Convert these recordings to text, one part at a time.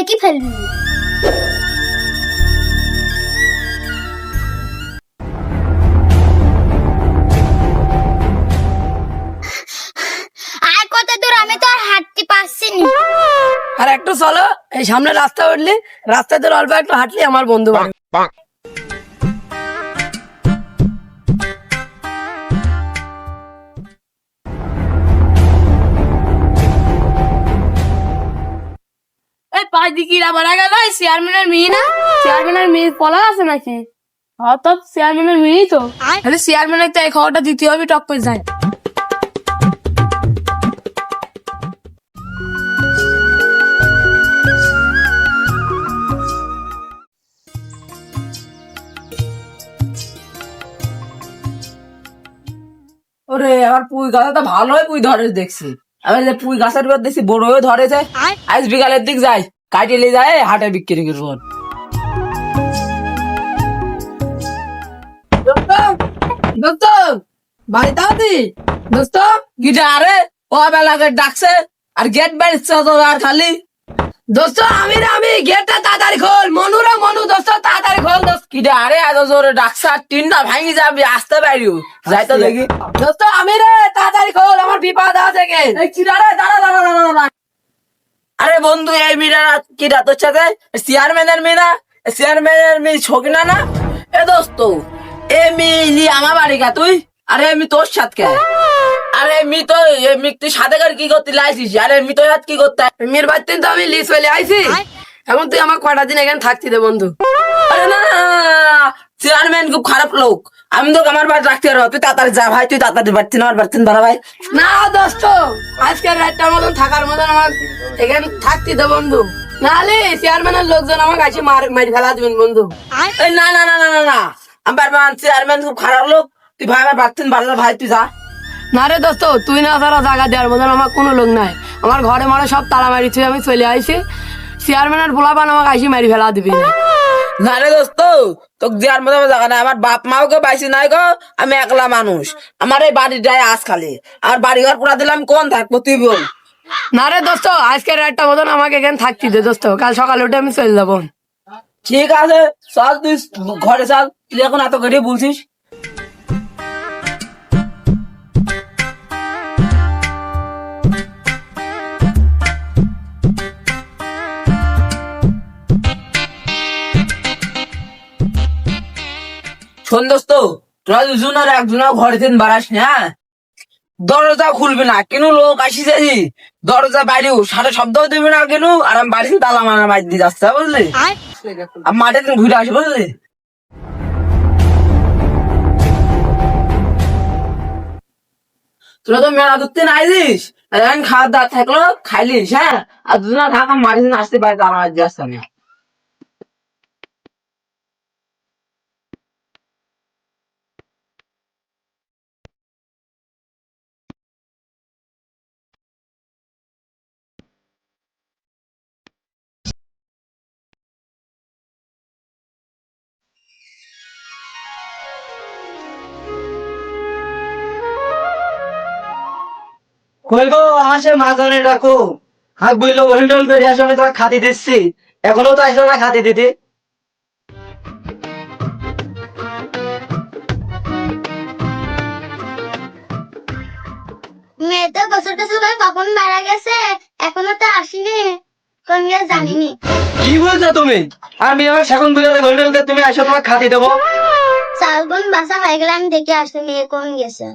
দেখি ফেলবি? আর কত দূর আমি তো আর হাঁটতে পারছি না। আর একটু চলো এই সামনে রাস্তা উঠলি তোর অল্প একটু হাঁটলি আমার বন্ধু বাড়ি। দিকিরা মারা গেল চেয়ারম্যানের মেয়ে না? চেয়ারম্যানের মেয়ে পলা আছে নাকি? হ্যাঁ তো চেয়ারম্যানের মেয়েই তো। তাহলে চেয়ারম্যানের তো এই খবরটা দিতে হবে টক করে যায় ওরে আমার পুই গাছটা ভালোই পুই ধরে দেখছি। আমি যে পুই গাছের উপর দেখছি বড় হয়ে ধরেছে আজ বিকালের দিক যাই। নিয়ে যায় হাটে বিক্রি করব। দোস্ত দোস্ত গিটা আরে ও বেলাকে ডাকছে আর গেট বাড়িছে তো আর খালি। দোস্ত আমি রে আমি গেটটা তাড়াতাড়ি খোল। মনুরা মনু দোস্ত তাড়াতাড়ি খোল দোস্ত। কিটা আরে এত জোরে ডাকছে আর টিনটা ভাঙি যাবি আসতে পারিও। যাই তো দেখি। দোস্ত আমি রে তাড়াতাড়ি খোল আমার বিপদ আছে কে এই কিটা রে দাঁড়া দাঁড়া দাঁড়া দাঁড়া। আরে বন্ধু এই মেয়েরা কিটা তোর সাথে চেয়ারম্যানের মেয়েরা চেয়ারম্যানের মেয়ে ছকিনা না না এ দোস্ত এ মিলি আমার বাড়ি গা তুই আরে আমি তোর সাথে কে আরে মি তো এমনি তুই সাথে করে কি করতে লাইছিস আরে মি তো হাত কি করতে মেয়ের বাড়িতে তো আমি লিস ফেলে আইছি এখন তুই আমার কটা দিন এখানে থাকতি দে বন্ধু আরে না না, না, না, না, চেয়ারম্যান খুব খারাপ লোক। আমি তো আমার বাড়ি রাখতে পারব তুই তাড়াতাড়ি যা ভাই তুই তাড়াতাড়ি বাড়তি না আমার বাড়তি ধরা ভাই। না দোস্ত আজকের রাতটা মতন থাকার মতন আমার এখানে থাকতি দে বন্ধু। নাহলে চেয়ারম্যানের লোকজন আমাকে কাছে মার মারি ফেলা দিবেন বন্ধু। না না না না না না। আমার চেয়ারম্যান খুব খারাপ লোক। তুই ভাই আমার ভালো ভাই তুই যা। না রে দোস্ত তুই না ছাড়া জায়গা দেওয়ার মতন আমার কোনো লোক নাই। আমার ঘরে মারে সব তালা মারি তুই আমি চলে আইছি চেয়ারম্যানের পোলাপান আমাকে আইসি মারি ফেলা দিবি। না রে দোস্ত তোকে দেওয়ার মতো জায়গা নাই আমার বাপ মাও কে পাইছি নাই গো? আমি একলা মানুষ। আমার এই বাড়িটাই আজ খালি। আর বাড়ি ঘর পুরা দিলাম কোন থাকব তুই বল। না রে দোস্ত আজকের রাতটা মতন আমাকে এখানে থাকতি দে দোস্ত। কাল সকালে উঠে আমি চলে যাব। ঠিক আছে চল তুই ঘরে চল। তুই এখন এত ঘড়ি বলছিস? শোন দোস্ত তোরা দুজন আর একজন ঘরে দিন বাড়াস না হ্যাঁ? দরজা খুলবে না কেন লোক আসি যাই? দরজা বাইরেও সারা শব্দও দেবে না কেন? আর আমি বাড়িতে তালা মারা মার দিয়ে যাচ্ছে বুঝলি? আর মাঠে দিন ঘুরে আসি বুঝলি? তোরা তো মেলা ধরতে না আইলিস খাওয়া দাওয়া থাকল খাইলিস হ্যাঁ? আর দুজন থাকা মাঠে দিন আসতে পারে তালা মার দিয়ে আসতে আমি। কই গো আসে মাঝনে রাখো হাত বইলো হ্যান্ডেল করে আসে আমি তোমাকে খাতি দিচ্ছি। এখনও তো আসলো না খাতি দিতে। মেয়ে তো সবাই কখন মারা গেছে এখনও তো আসেনি। গেছে জানিনি। কি বলছো তুমি? আমি আমার সেকেন্ড বুঝাতে দিয়ে তুমি আসো তোমাকে খাতি দেবো। চালগুন বাসা হয়ে গেলে আমি দেখে আসতে মেয়ে কোন গেছে।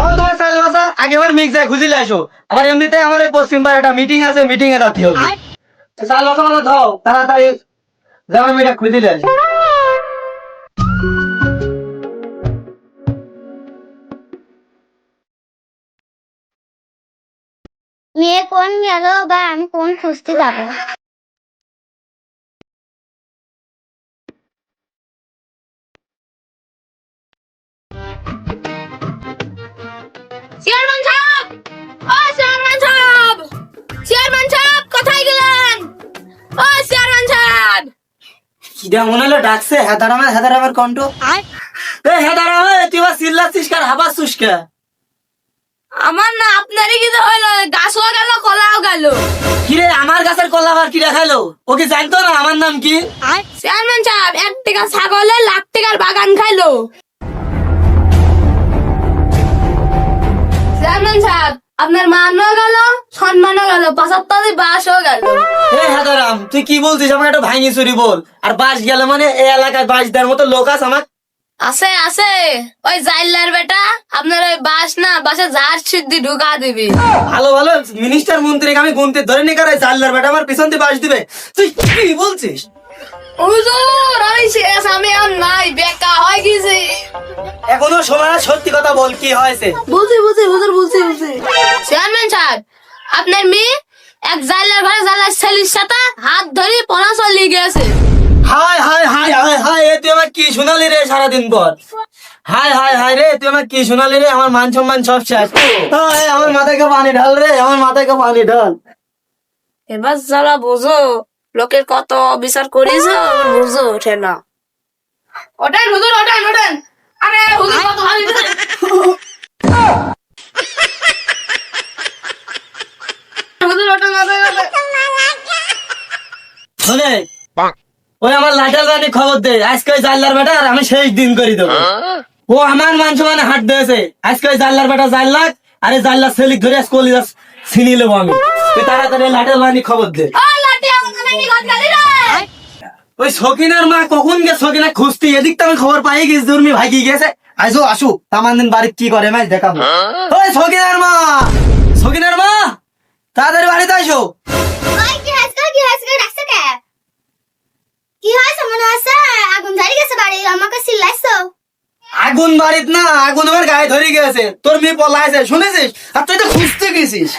ও তোমার চাল বাসা আগে আবার মিক্স যায় খুঁজিলে আসো। আবার এমনিতে আমার একটা মিটিং আছে মিটিং এ রাখতে হবে। চাল তাড়াতাড়ি খুঁজিলে আসি। মেয়ে কোন গেল বা আমি কোন খুঁজতে যাব? ও চেয়ারম্যান সাহেব! কিটা মনে হলো ডাকছে হেদারামের হেদারামের কণ্ঠ। এ হেদারামে তুই আবার চিল্লাচ্ছিস কার হাবাস সুস্কা আমার না আপনারই কিছু হইল গাছও গেল কলাও গেল। কিরে আমার গাছের কলা আবার কি দেখাল ওকে জানতো না আমার নাম কি? চেয়ারম্যান সাহেব এক টাকা ছাগলে লাখ টাকার বাগান খাইলো। চেয়ারম্যান সাহেব আপনার মানও গেল সম্মানও গেল পঁচাত্তর বাসও গেল। এ হাদারাম তুই কি বলছিস? আমাকে একটা ভাঙি চুরি বল। আর বাস গেল মানে এই এলাকায় বাস দেওয়ার মতো লোক আছে আমার আছে আছে। ওই জাইলার বেটা আপনার ওই বাস না বাসে ঝাড় সিদ্ধি ঢুকা দিবি। ভালো ভালো। মিনিস্টার মন্ত্রীকে আমি গুনতে ধরে নি কারাই জানলার বেটা আমার পিছন দিয়ে বাস দিবে। তুই কি বলছিস? হুজুর আমি শেষ আমি আর নাই বেকা হয়ে গেছি। এখনও সময় সত্যি কথা বল কি হয়েছে? বুঝি বুঝি হুজুর বুঝি বুঝি চেয়ারম্যান সাহেব আপনার মেয়ে এক জাইলার ঘরে জাইলার ছেলের সাথে হাত ধরে পড়া চলিয়ে গেছে। Hi hi hi hi hi এ তুই আমার কি শোনালি রে সারাদিন পর? হাই হাই হাই রে তুই আমার কি শোনালি রে? আমার মান সম্মান সব শেষ। হাই, আমার মাথায় কে পানি ঢাল রে আমার মাথায় কে পানি ঢাল। এবার যারা বোঝো লোকের কত বিচার করিস বুঝো ওঠে না। ওঠেন হুজুর ওঠেন ওঠেন। আরে হুজুর কত ভালো হুজুর ওই আমার খবর দে। আজকে ওই বেটা আর আমি শেষ দিন করে দেবো। ও আমার মান সম্মানে হাট দিয়েছে আজকে ওই বেটা আরে সেলিক ধরে আজকে নেব আমি। তুই তাড়াতাড়ি লাঠাল রানী খবর দে। ওই সকিনার মা কখন গে সকিনা খুঁজতি? এদিক তো আমি খবর পাই গেছি দুর্মি ভাগি গেছে। আইসো আসু। তামান দিন বাড়ি কি করে দেখাবো। ওই সকিনার মা! সকিনার মা! তাড়াতাড়ি বাড়িতে কি হয়েছে কি কে? কি মনে হচ্ছে? আগুন ধরে গেছে বাড়ি আমাকে চিল্লাইছো। আগুন বাড়িত না আগুন আমার গায়ে ধরে গেছে। তোর মেয়ে পলাইছে শুনেছিস? আর তুই তো খুঁজতে গেছিস।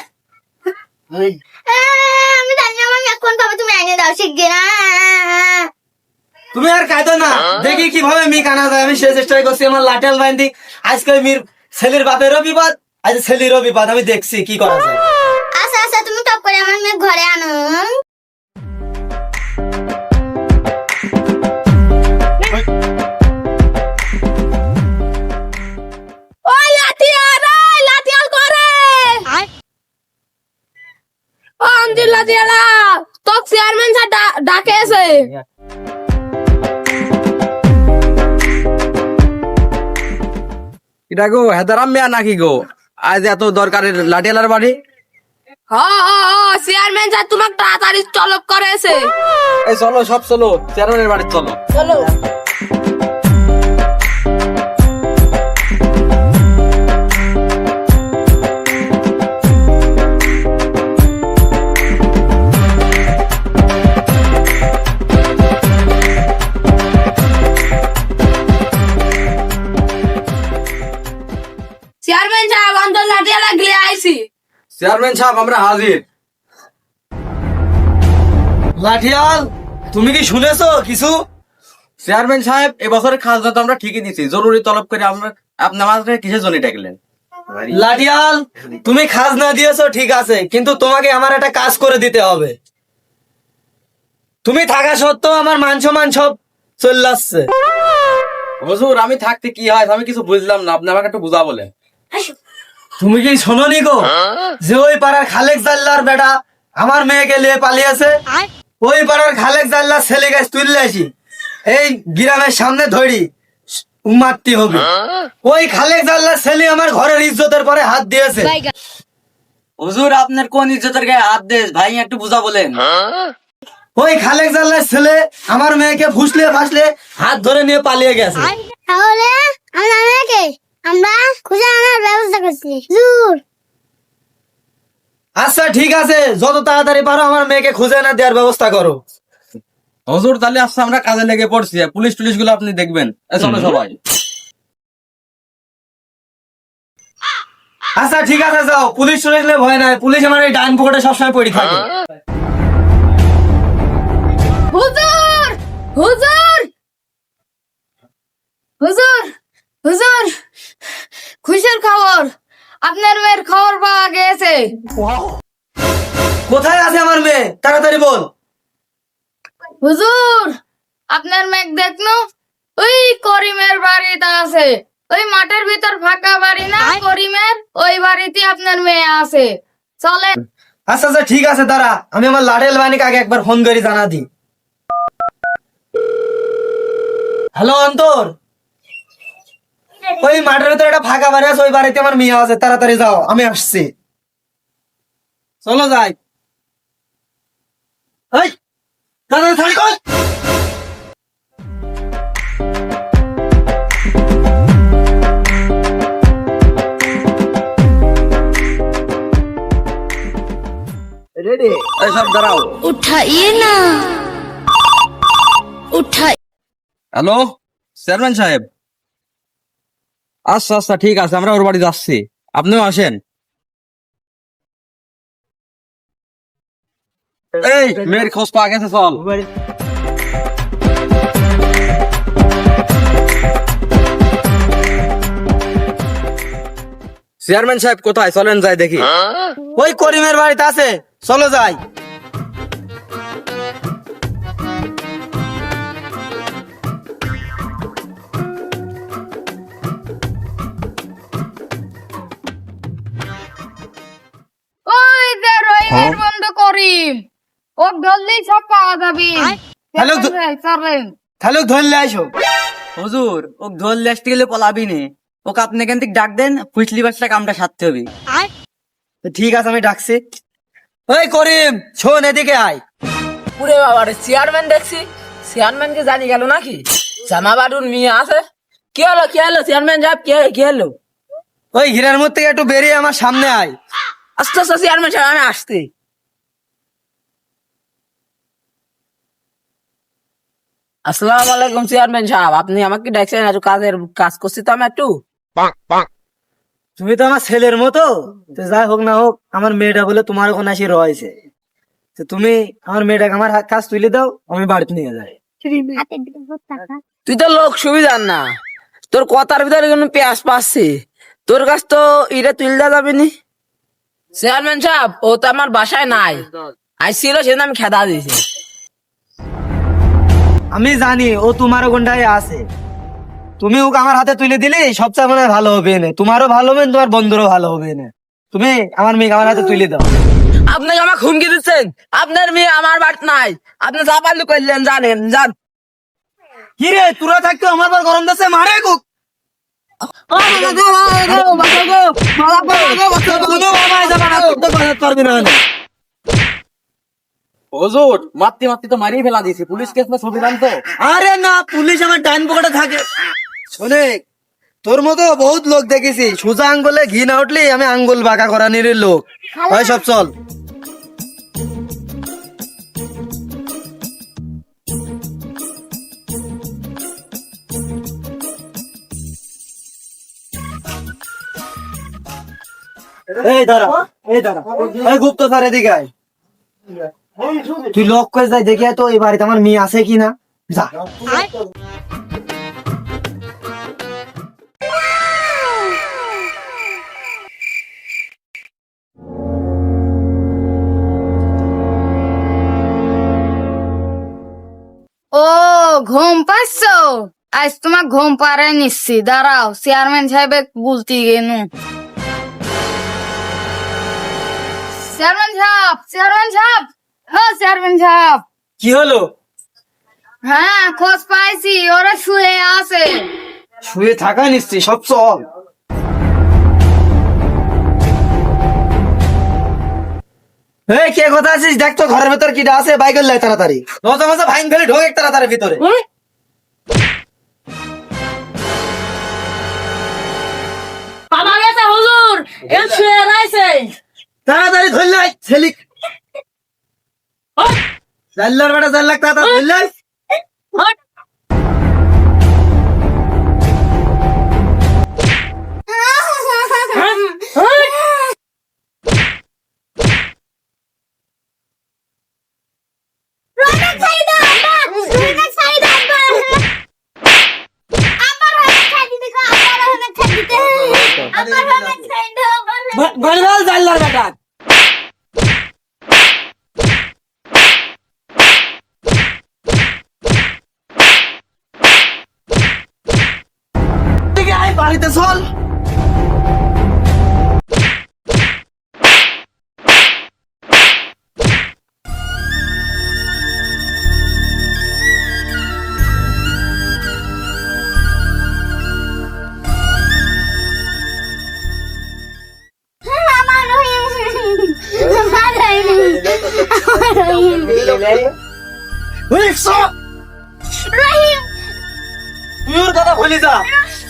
আমি জানি না আমি এখন কবে তুমি এনে দাও শিখবে না তুমি আর কাঁদো না। দেখি কীভাবে মি কানা যায়। আমি সে চেষ্টা করছি আমার লাটেল বাইন্দি আজকে মির ছেলের বাপেরও বিপদ আজ ছেলেরও বিপদ। আমি দেখছি কি করা যায়। আচ্ছা আচ্ছা তুমি টপ করে আমার মেয়ে ঘরে আনো। ডাকে এসে এটা গো হেদারাম মিয়া নাকি গো আজ এত দরকারের লাঠিয়ালার বাড়ি? হ হ হ চেয়ারম্যান স্যার তোমাকে তাড়াতাড়ি তলব করেছে। এই চলো সব চলো চেয়ারম্যানের বাড়ি চলো। চলো। চেয়ারম্যান সাহেব আমরা হাজির। লাঠিয়াল তুমি কি শুনেছো কিছু? চেয়ারম্যান সাহেব এবছরের খাজনা তো আমরা ঠিকই দিচ্ছি জরুরি তলব করে আমরা আপনি আমাদের কিসের জন্য ডাকলেন? লাঠিয়াল তুমি খাজনা দিয়েছ ঠিক আছে কিন্তু তোমাকে আমার একটা কাজ করে দিতে হবে। তুমি থাকা সত্ত্বেও আমার মান সম্মান সব চলে আসছে। হুজুর আমি থাকতে কি হয়? আমি কিছু বুঝলাম না আপনি আমাকে একটু বুঝা বলেন। তুমি কি শোনোনি গো? যে ওই পাড়ার খালেক জাল্লার বেটা আমার মেয়েকে নিয়ে পালিয়েছে। ওই পাড়ার খালেক জাল্লার ছেলে গাছ তুললে আসি। এই গ্রামের সামনে ধরি মারতে হবে। ওই খালেক জাল্লার ছেলে আমার ঘরের ইজ্জতের পরে হাত দিয়েছে। হুজুর আপনার কোন ইজ্জতের গায়ে হাত দেশ ভাই একটু বুঝা বলেন। ওই খালেক জাল্লার ছেলে আমার মেয়েকে ফুসলে ফাসলে হাত ধরে নিয়ে পালিয়ে গেছে। তাহলে আমরা মেয়েকে আমরা খুঁজে আনার ব্যবস্থা করছি। জুর। আচ্ছা ঠিক আছে। যত তাড়াতাড়ি পারো আমার মেয়েকে খুঁজে না দেওয়ার ব্যবস্থা করো। হুজুর তাহলে আজকে আমরা কাজে লেগে পড়ছি। পুলিশ টুলিশগুলো আপনি দেখবেন। চলো সবাই। আচ্ছা ঠিক আছে যাও। পুলিশ টুলিশ নিয়ে ভয় নাই। পুলিশ আমার এই ডান পকেটে সবসময় পড়ে থাকে। হুজুর! হুজুর! হুজুর! হুজুর! খুশির খবর। আপনার মেয়ের খবর পাওয়া গেছে। কোথায় আছে আমার মেয়ে? তাড়াতাড়ি বল। হুজুর আপনার দেখনো ওই করিমের বাড়িতে আছে। ওই মাঠের ভিতর ফাঁকা বাড়ি না করিমের ওই বাড়িতে আপনার মেয়ে আছে। চলেন আচ্ছা আচ্ছা ঠিক আছে দাঁড়া। আমি আমার লাডেল বানিকে আগে একবার ফোন করে জানা দিই। হ্যালো অন্তর। ওই মাঠের ভিতরে একটা ফাঁকা বাড়ি আছে ওই বাড়িতে আমার মেয়ে আছে তাড়াতাড়ি যাও আমি আসছি। চলো যাই। উঠাই হ্যালো চেয়ারম্যান সাহেব? আচ্ছা আচ্ছা ঠিক আছে আমরা ওর বাড়ি যাচ্ছি। আপনিও আসেন। এই মেয়ের খোঁজ পাওয়া গেছে চল। চেয়ারম্যান সাহেব কোথায়? চলেন যাই দেখি। ওই করিমের বাড়িতে আছে। চলো যাই। ও ধরলেই সব পাওয়া যাবে। হ্যালো, চলেন। তাহলে ধরলে আসো। হুজুর ও ধরলে আসতে গেলে পলাবি নে। ওকে আপনি এখান থেকে ডাক দেন বাসটা কামটা সারতে হবে। ঠিক আছে আমি ডাকছি। ওই করিম শোন এদিকে আয়। পুরে বাবার চেয়ারম্যান দেখছি। চেয়ারম্যানকে জানি গেল নাকি? জামা বাড়ুর মেয়ে আছে। কি হলো কি হলো? চেয়ারম্যান সাহেব কি কি হলো? ওই হীরার মধ্যে থেকে একটু বেরিয়ে আমার সামনে আয়। আস্তে আস্তে চেয়ারম্যান সাহেব আমি আসতে আসসালামু আলাইকুম চেয়ারম্যান সাহেব আপনি আমাকে ডাকছেন একটু কাজের কাজ করছি তো আমি একটু। তুমি তো আমার ছেলের মতো তো যাই হোক না হোক আমার মেয়েটা বলে তোমার ওখানে এসে রয়েছে। তো তুমি আমার মেয়েটাকে আমার হাত- কাজ তুলে দাও আমি বাড়িতে নিয়ে যাই। তুই তো লোক সুবিধার না। তোর কথার ভিতরে কোনো পেঁয়াজ পাচ্ছি। তোর কাছ তো ইটা তুলে দেওয়া যাবে নি। চেয়ারম্যান সাহেব ও তো আমার বাসায় নাই। আইসিল সেদিন আমি খেদা দিয়েছি। আমি জানি ও তোমার ওখানটায় আছে তুমি ওকে আমার হাতে তুলে দিলে সবচেয়ে মনে হয় ভালো হবে না তোমারও ভালো হবে তোমার বন্ধুরও ভালো হবে না তুমি আমার মেয়েকে আমার হাতে তুলে দাও আপনাকে আমার হুমকি দিচ্ছেন আপনার মেয়ে আমার বাড়িতে নাই আপনি যা পারলে করলেন জানেন জান কি রে তোরা থাকতে আমার পর গরম দিচ্ছে মারে গুক পারবি না হুজুর মারতে মারতে তো মারিয়ে ফেলা দিয়েছি পুলিশ কেস না ছবি তো আরে না পুলিশ আমার ডাইন পকেটে থাকে। শোনে তোর মতো বহুত লোক দেখেছি সোজা আঙ্গুলে ঘি না উঠলে আমি আঙ্গুল বাঁকা করানির লোক। হয় সব চল। এই দাঁড়া এই দাঁড়া। এই গুপ্ত স্যার এদিকে আয়। তুই লক করে যাই, দেখে তো এই বাড়িতে আমার মেয়ে আছে কিনা। যা। ও, ঘুম পাচ্ছ আজ তোমার ঘুম পারে নিচ্ছি। দাঁড়াও চেয়ারম্যান সাহেব বলতে গেনু। চেয়ারম্যান সাহেব চেয়ারম্যান সাহেব! ও চেয়ারম্যান সাহেব। কি হলো? হ্যাঁ খোঁজ পাইছি ওরা শুয়ে আছে। শুয়ে থাকা নিশ্চয় সব চল। এই কে কথা আছিস? দেখ তো ঘরের ভেতর কিটা আছে বাইকের লাই তাড়াতাড়ি। মজা মজা ভাইন ফেলে ঢোক এক তাড়াতাড়ি ভিতরে। আমার কাছে হুজুর এ শুয়ে রাইছে তাড়াতাড়ি ধরলে আয়, ছেলি জাল্লার বেটা জাল্লাক তাড়াতাড়ি ধরলে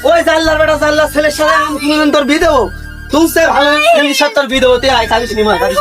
ওই জাল্লার বেটা, জাল্লার ছেলের সাথে আমি তোর বিয়ে দেবো তুই সে ভালো তোর বিয়ে দেবো তুই আয় খালিস নিমা কালিস